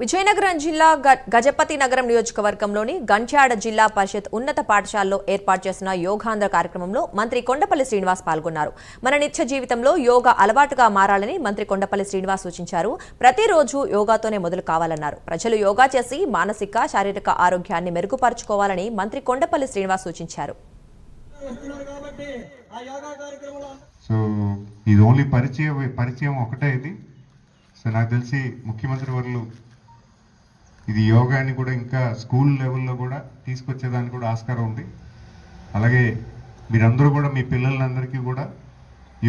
విజయనగరం జిల్లా గ- గజపతి నగరం నియోజకవర్గంలోని గంట్యాడ జిల్లా పరిషత్ ఉన్నత పాఠశాలలో ఏర్పాటు చేసిన యోగాంధ్ర కార్యక్రమంలో మంత్రి కొండపల్లి శ్రీనివాస్ పాల్గొన్నారు. మన నిత్య జీవితంలో యోగా అలవాటుగా మారాలని మంత్రి కొండపల్లి శ్రీనివాస్ సూచించారు. ప్రతిరోజు యోగాతోనే మొదలు కావాలన్నారు. ప్రజలు యోగా చేసి మానసిక శారీరక ఆరోగ్యాన్ని మెరుగుపరుచుకోవాలని మంత్రి కొండపల్లి శ్రీనివాస్ సూచించారు. వస్తున్నారు కాబట్టి ఆ యోగా కార్యక్రమంలో సో ఇది ఓన్లీ పరిచయం పరిచయం ఒకటే ఇది. సో నాకు తెలిసి ముఖ్యమంత్రి వర్లు ఇది యోగాని కూడా ఇంకా స్కూల్ లెవెల్లో కూడా తీసుకొచ్చేదానికి కూడా ఆస్కారం ఉంది. అలాగే మీరందరూ కూడా మీ పిల్లలందరికీ కూడా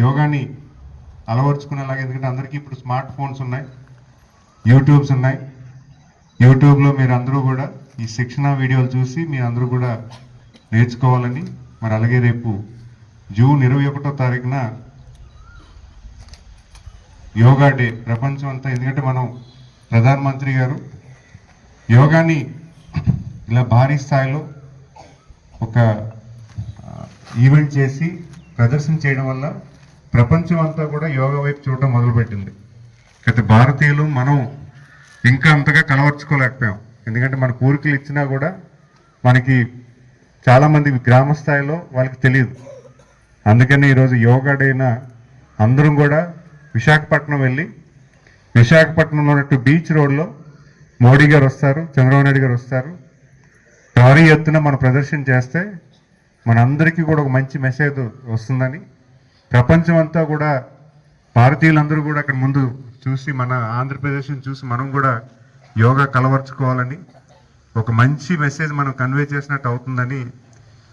యోగాని అలవర్చుకునేలాగా ఎందుకంటే అందరికీ ఇప్పుడు స్మార్ట్ ఫోన్స్ ఉన్నాయి యూట్యూబ్స్ ఉన్నాయి. యూట్యూబ్లో మీరు అందరూ కూడా ఈ శిక్షణ వీడియోలు చూసి మీరు అందరూ కూడా నేర్చుకోవాలని మరి అలాగే రేపు జూన్ ఇరవై ఒకటో తారీఖున యోగా డే ప్రపంచం అంతా ఎందుకంటే మనం ప్రధానమంత్రి గారు యోగాని ఇలా భారీ స్థాయిలో ఒక ఈవెంట్ చేసి ప్రదర్శన చేయడం వల్ల ప్రపంచం అంతా కూడా యోగా వైపు చూడడం మొదలుపెట్టింది. అయితే భారతీయులు మనం ఇంకా అంతగా కలవర్చుకోలేకపోయాం ఎందుకంటే మన కోరికలు ఇచ్చినా కూడా మనకి చాలామంది గ్రామ స్థాయిలో వాళ్ళకి తెలియదు. అందుకని ఈరోజు యోగా డేన అందరం కూడా విశాఖపట్నం వెళ్ళి విశాఖపట్నంలో ఉన్నట్టు బీచ్ రోడ్లో మోడీ గారు వస్తారు చంద్రబాబు నాయుడు గారు వస్తారు. భారీ ఎత్తున మనం ప్రదర్శన చేస్తే మనందరికీ కూడా ఒక మంచి మెసేజ్ వస్తుందని ప్రపంచం అంతా కూడా భారతీయులందరూ కూడా అక్కడ ముందు చూసి మన ఆంధ్రప్రదేశ్ని చూసి మనం కూడా యోగా కలవర్చుకోవాలని ఒక మంచి మెసేజ్ మనం కన్వే చేసినట్టు అవుతుందని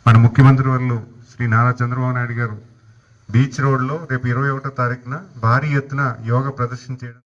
మన ముఖ్యమంత్రి వాళ్ళు శ్రీ నారా చంద్రబాబు నాయుడు గారు బీచ్ రోడ్లో రేపు ఇరవై ఒకటో తారీఖున భారీ ఎత్తున యోగా ప్రదర్శన చేయడం